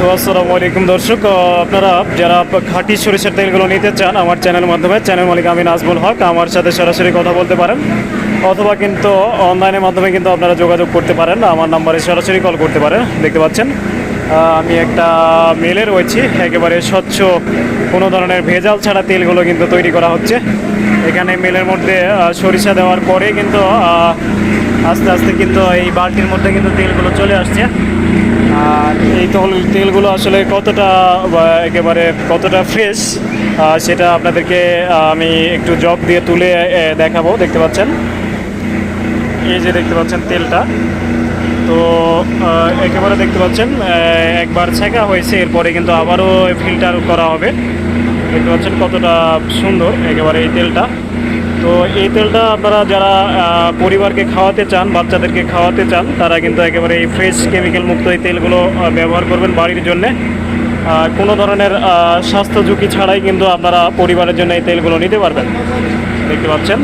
তো আসসালামু আলাইকুম দর্শক আপনারা যারা খাঁটি সরিষার তেলগুলো নিতে চান আমার চ্যানেলের মাধ্যমে, চ্যানেল মালিক আমি নাজমুল হক, আমার সাথে সরাসরি কথা বলতে পারেন, অথবা কিন্তু অনলাইনের মাধ্যমে কিন্তু আপনারা যোগাযোগ করতে পারেন, আমার নাম্বারে সরাসরি কল করতে পারেন, দেখতে পাচ্ছেন। আমি একটা মেলে রয়েছি, একেবারে স্বচ্ছ, কোনো ধরনের ভেজাল ছাড়া তেলগুলো কিন্তু তৈরি করা হচ্ছে। এখানে মেলের মধ্যে সরিষা দেওয়ার পরে কিন্তু আস্তে আস্তে কিন্তু এই বালতির মধ্যে কিন্তু তেলগুলো চলে আসছে। এই তেল তেলগুলো আসলে কতটা একেবারে কতটা ফ্রেশ সেটা আপনাদেরকে আমি একটু জগ দিয়ে তুলে দেখাবো, দেখতে পাচ্ছেন? এই যে দেখতে পাচ্ছেন তেলটা। তো একেবারে দেখতে পাচ্ছেন একবার ছেঁকা হয়েছে, এরপরে কিন্তু আবারও ফিল্টার করা হবে। দেখতে পাচ্ছেন কতটা সুন্দর, একেবারে এই তেলটা। তো এই তেলটা আপনারা যারা পরিবারকে খাওয়াতে চান, বাচ্চাদেরকে খাওয়াতে চান, তারা কিন্তু একেবারে এই ফ্রেশ কেমিক্যাল মুক্ত এই তেলগুলো ব্যবহার করবেন বাড়ির জন্যে। কোনো ধরনের স্বাস্থ্য ঝুঁকি ছাড়াই কিন্তু আপনারা পরিবারের জন্য এই তেলগুলো নিতে পারবেন। দেখতে পাচ্ছেন?